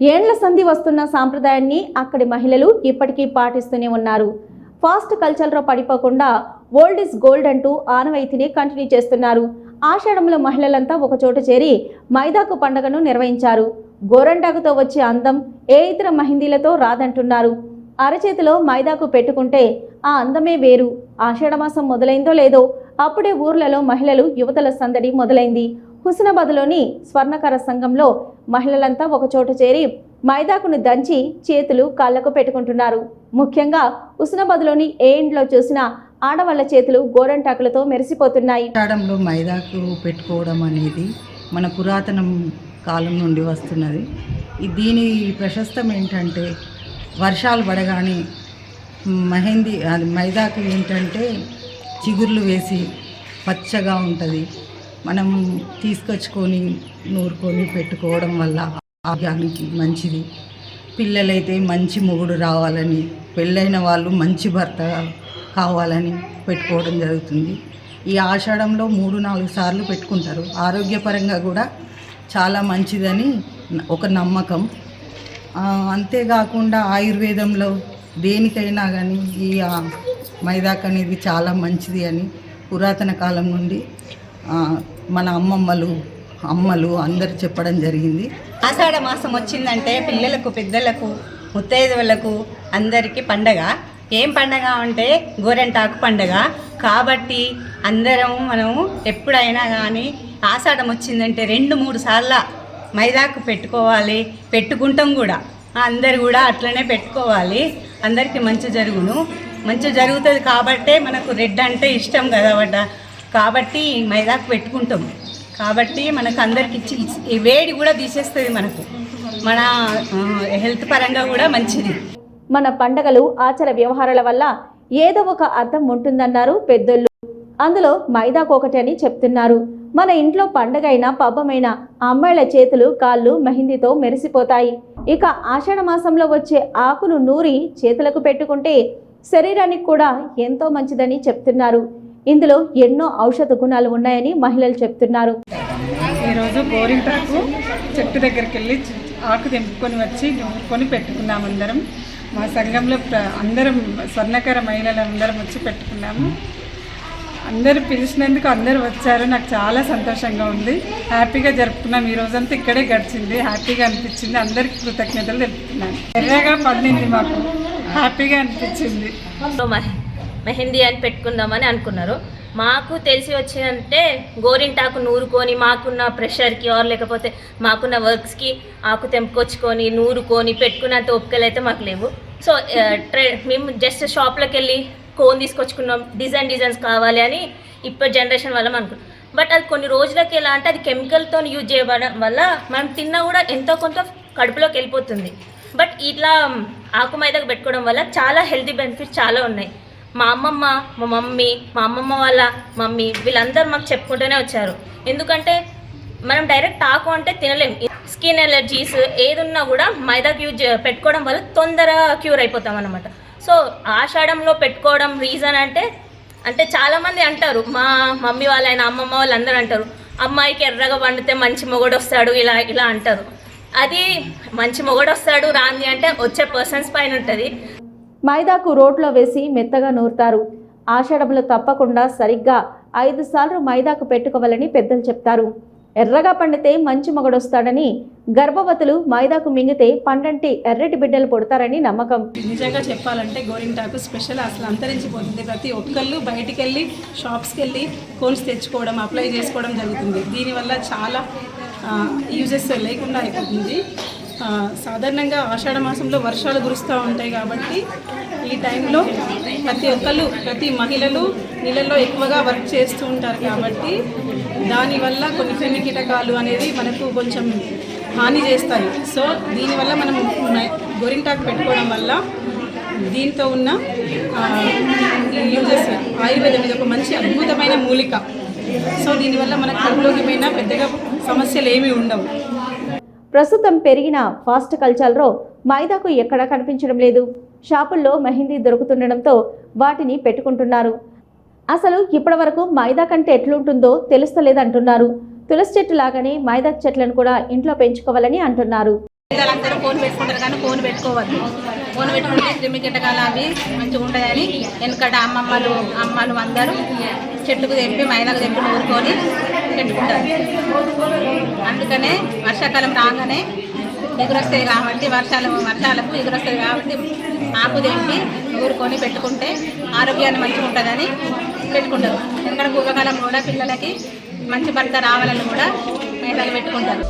ఏండ్ల సంధి వస్తున్న సాంప్రదాయాన్ని అక్కడి మహిళలు ఇప్పటికీ పాటిస్తూనే ఉన్నారు. ఫాస్ట్ కల్చర్లో పడిపోకుండా ఓల్డ్ ఇస్ గోల్డ్ అంటూ ఆనవాయితీని కంటిన్యూ చేస్తున్నారు. ఆషాఢంలో మహిళలంతా ఒకచోట చేరి మైదాకు పండుగను నిర్వహించారు. గోరంటాకుతో వచ్చే అందం ఏ ఇతర మహిందీలతో రాదంటున్నారు. అరచేతిలో మైదాకు పెట్టుకుంటే ఆ అందమే వేరు. ఆషాఢమాసం మొదలైందో లేదో అప్పుడే ఊర్లలో మహిళలు యువతల సందడి మొదలైంది. హుస్నాబాద్లోని స్వర్ణకర సంఘంలో మహిళలంతా ఒకచోట చేరి మైదాకును దంచి చేతులు కాళ్ళకు పెట్టుకుంటున్నారు. ముఖ్యంగా హుస్నాబాద్లోని ఏ ఇంట్లో చూసినా ఆడవాళ్ళ చేతులు గోరంటాకులతో మెరిసిపోతున్నాయి. ఆడంలో మైదాకు పెట్టుకోవడం అనేది మన పురాతన కాలం నుండి వస్తున్నది. దీని ప్రశస్తం ఏంటంటే వర్షాలు పడగానే మెహందీ అది మైదాకు ఏంటంటే చిగుర్లు వేసి పచ్చగా ఉంటుంది. మనం తీసుకొచ్చుకొని నూరుకొని పెట్టుకోవడం వల్ల ఆరోగ్యానికి మంచిది. పిల్లలైతే మంచి మొగుడు రావాలని పెళ్ళైన వాళ్ళు మంచి భర్త కావాలని పెట్టుకోవడం జరుగుతుంది. ఈ ఆషాఢంలో మూడు నాలుగు సార్లు పెట్టుకుంటారు. ఆరోగ్యపరంగా కూడా చాలా మంచిదని ఒక నమ్మకం. అంతేకాకుండా ఆయుర్వేదంలో దేనికైనా కానీ ఈ మైదాక్ అనేది చాలా మంచిది అని పురాతన కాలం నుండి మన అమ్మమ్మలు అమ్మలు అందరు చెప్పడం జరిగింది. ఆషాఢ మాసం వచ్చిందంటే పిల్లలకు పెద్దలకు ముత్తైదువులకు అందరికీ పండగ. ఏం పండగ అంటే గోరెంటాకు పండగ. కాబట్టి అందరం మనం ఎప్పుడైనా కానీ ఆషాఢం వచ్చిందంటే రెండు మూడు సార్ల మైదాకు పెట్టుకోవాలి పెట్టుకుంటాం కూడా. అందరు కూడా అట్లనే పెట్టుకోవాలి. అందరికీ మంచి జరుగును. మంచి జరుగుతుంది కాబట్టే మనకు రెడ్ అంటే ఇష్టం కదా కాబట్టి మైదాకు పెట్టుకుంటాం. కాబట్టి మనకు అందరికి ఇచ్చి ఈ వేడి కూడా తీసేస్తుంది మనకు. మన హెల్త్ పరంగా కూడా మంచిది. మన పండగలు ఆచార వ్యవహారాల వల్ల ఏదో ఒక అర్థం ఉంటుందన్నారు పెద్దోళ్ళు. అందులో మైదాకు ఒకటి అని చెప్తున్నారు. మన ఇంట్లో పండగైనా పబ్బమైనా అమ్మాయిల చేతులు కాళ్ళు మెహిందీతో మెరిసిపోతాయి. ఇక ఆషాఢ మాసంలో వచ్చే ఆకును నూరి చేతులకు పెట్టుకుంటే శరీరానికి కూడా ఎంతో మంచిదని చెప్తున్నారు. ఇందులో ఎన్నో ఔషధ గుణాలు ఉన్నాయని మహిళలు చెప్తున్నారు. ఈరోజు గోరింటాకు చెట్టు దగ్గరికి వెళ్ళి ఆకు తెంపుకొని వచ్చి నూరుకొని పెట్టుకున్నాము అందరం. మా సంఘంలో ప్ర- అందరం స్వర్ణకర మహిళలు అందరం వచ్చి పెట్టుకున్నాము. అందరూ పిలిచినందుకు అందరూ వచ్చారు. నాకు చాలా సంతోషంగా ఉంది. హ్యాపీగా జరుపుకున్నాం. ఈ రోజంతా ఇక్కడే గడిచింది. హ్యాపీగా అనిపించింది. అందరికీ కృతజ్ఞతలు తెలుపుతున్నాను. ఎర్రగా పండింది మాకు. హ్యాపీగా అనిపించింది. మెహందీ అని పెట్టుకుందామని అనుకున్నారు. మాకు తెలిసి వచ్చిందంటే గోరింటాకు నూరుకొని మాకున్న ప్రెషర్కి ఆర్ లేకపోతే మాకున్న వర్క్స్కి ఆకు తెంపుకొచ్చుకొని నూరుకొని పెట్టుకున్నంత ఓపికలు అయితే మాకు లేవు. సో ట్రే మేము జస్ట్ షాప్లోకి వెళ్ళి కోన్ తీసుకొచ్చుకున్నాం. డిజైన్ డిజైన్స్ కావాలి అని ఇప్పటి జనరేషన్ వల్ల అనుకున్నాం. బట్ అది కొన్ని రోజులకి ఎలా అంటే అది కెమికల్తో యూజ్ చేయబడడం వల్ల మనం తిన్నా కూడా ఎంతో కొంత కడుపులోకి వెళ్ళిపోతుంది. బట్ ఇట్లా ఆకు మైదాకు పెట్టుకోవడం వల్ల చాలా హెల్తీ బెనిఫిట్స్ చాలా ఉన్నాయి. మా అమ్మమ్మ మా మమ్మీ మా అమ్మమ్మ వాళ్ళ మమ్మీ వీళ్ళందరూ మాకు చెప్పుకుంటూనే వచ్చారు. ఎందుకంటే మనం డైరెక్ట్ ఆకు అంటే తినలేం. స్కిన్ ఎలర్జీస్ ఏది ఉన్నా కూడా మైదాకు యూజ్ పెట్టుకోవడం వల్ల తొందరగా క్యూర్ అయిపోతాం అనమాట సో ఆషాఢంలో పెట్టుకోవడం రీజన్ అంటే అంటే చాలామంది అంటారు మా మమ్మీ వాళ్ళైన అమ్మమ్మ వాళ్ళు అందరూ అంటారు అమ్మాయికి ఎర్రగా వండితే మంచి మొగుడు వస్తాడు ఇలా ఇలా అంటారు. అది మంచి మొగుడు వస్తాడు రాంది అంటే వచ్చే పర్సన్స్ పైన ఉంటుంది. మైదాకు రోట్లో వేసి మెత్తగా నూరుతారు. ఆషాఢంలో తప్పకుండా సరిగ్గా ఐదు సార్లు మైదాకు పెట్టుకోవాలని పెద్దలు చెప్తారు. ఎర్రగా పండితే మంచి మొగడొస్తాడని గర్భవతులు మైదాకు మింగితే పండంటి ఎర్రటి బిడ్డలు పుడతారని నమ్మకం. నిజంగా చెప్పాలంటే గోరింటాకు స్పెషల్ అసలు అంతరించిపోతుంది. ప్రతి ఒక్కళ్ళు బయటికి వెళ్ళి షాప్స్కి వెళ్ళి కోన్స్ తెచ్చుకోవడం అప్లై చేసుకోవడం జరుగుతుంది. దీనివల్ల చాలా యూజెస్ లేకుండా అయిపోతుంది. సాధారణంగా ఆషాఢ మాసంలో వర్షాలు కురుస్తూ ఉంటాయి కాబట్టి ఈ టైంలో ప్రతి ఒక్కళ్ళు ప్రతి మహిళలు నీళ్ళల్లో ఎక్కువగా వర్క్ చేస్తూ ఉంటారు కాబట్టి దానివల్ల కొన్ని క్రిమి కీటకాలు అనేది మనకు కొంచెం హాని చేస్తాయి. సో దీనివల్ల మనం గొరింటాకు గోరింటాకు పెట్టుకోవడం వల్ల దీంతో ఉన్న యూజెస్ ఆయుర్వేదం ఇది ఒక మంచి అద్భుతమైన మూలిక. సో దీనివల్ల మనకు ఆరోగ్యమైన పెద్దగా సమస్యలు ఏమీ ఉండవు. ప్రస్తుతం పెరిగిన ఫాస్ట్ కల్చర్లో మైదాకు ఎక్కడా కనిపించడం లేదు. షాపుల్లో మెహందీ దొరుకుతుండడంతో వాటిని పెట్టుకుంటున్నారు. అసలు ఇప్పటివరకు మైదా కంటే ఎట్లుంటుందో తెలుస్తలేదంటున్నారు. తులసి చెట్టు లాగానే మైదా చెట్లను కూడా ఇంట్లో పెంచుకోవాలని అంటున్నారు. పిల్లలందరూ ఫోన్ పెట్టుకుంటారు కానీ ఫోన్ పెట్టుకోవద్దు. ఫోన్ పెట్టుకుంటే క్రిమి కీటకాలు అవి మంచిగా ఉంటాయని వెనకట అమ్మమ్మలు అమ్మలు అందరూ చెట్టుకు తెంపి మైదాకు తెంపి నూరుకొని పెట్టుకుంటారు అందుకనే వర్షాకాలం రాగానే ఎగురొస్తాయి కాబట్టి వర్షాలు వర్షాలకు ఎగురొస్తాయి కాబట్టి ఆకు తెంపి ఊరుకొని పెట్టుకుంటే ఆరోగ్యాన్ని మంచిగా ఉంటుందని పెట్టుకుంటారు. ఎందుకంటే పూర్వకాలం కూడా పిల్లలకి మంచి భర్త రావాలని కూడా మేడలు పెట్టుకుంటారు.